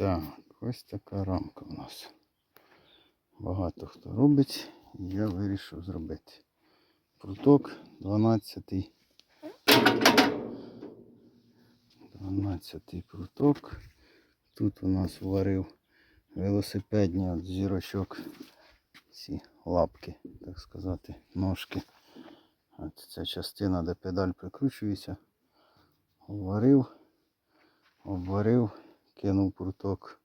Так, ось така рамка у нас. Багато хто робить, я вирішив зробити. Пруток 12. 12 пруток. Тут у нас варив велосипедні от зірочок. Ці лапки, так сказати, ножки. От ця частина, де педаль прикручується. Варив, обварив, кинув пруток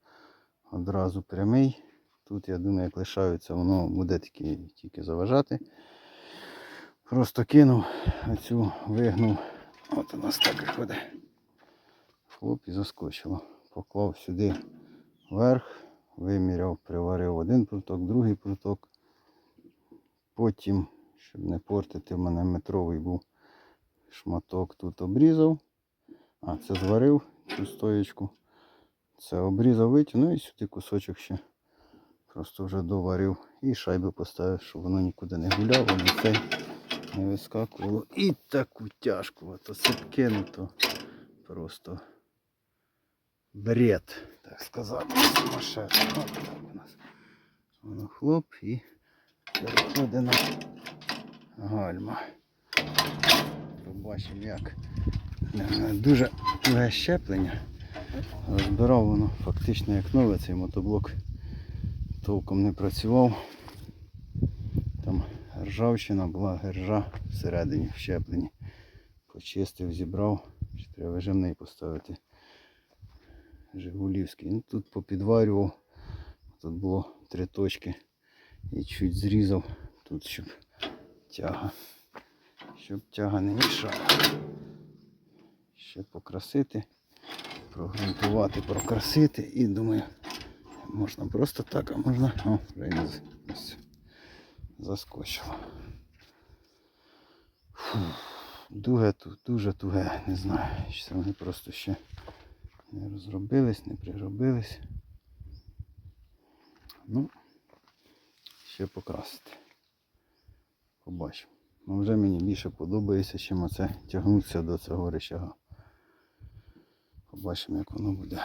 одразу прямий. Тут, я думаю, як лишаються, воно буде тільки, тільки заважати. Просто кинув, оцю вигнув. От у нас так виходить. Хлоп і заскочило. Поклав сюди вверх, виміряв, приварив один пруток, другий пруток. Потім, щоб не портити, в мене метровий був шматок тут обрізав. А, це зварив цю стоєчку. Це обрізав, витягнув і сюди кусочок ще просто вже доварив. І шайби поставив, щоб воно нікуди не гуляло, не цей не вискакувало. І таку тяжку, а то сипки, ну то просто бред, так сказати, сумасшедший. Воно хлоп і переходить на гальма. Побачимо як. Дуже щеплення. Розбирав воно фактично як нове, цей мотоблок толком не працював. Там ржавчина була, гержа всередині в щепленні. Почистив, зібрав. Ще треба вижимний поставити. Жигулівський. Ну, тут попідварював. Тут було три точки. І чуть зрізав тут, щоб тяга. Щоб тяга не мішала. Ще покрасити, прогрунтувати, прокрасити і думаю, можна просто так, а можна. О, вже ось заскочило. Фу, Дуге тут, дуже туге, не знаю. Це вони просто ще не розробились, не приробились. Ну, ще покрасити. Побачимо. Ну вже мені більше подобається, чим оце тягнутися до цього речага. Побачимо, як воно буде.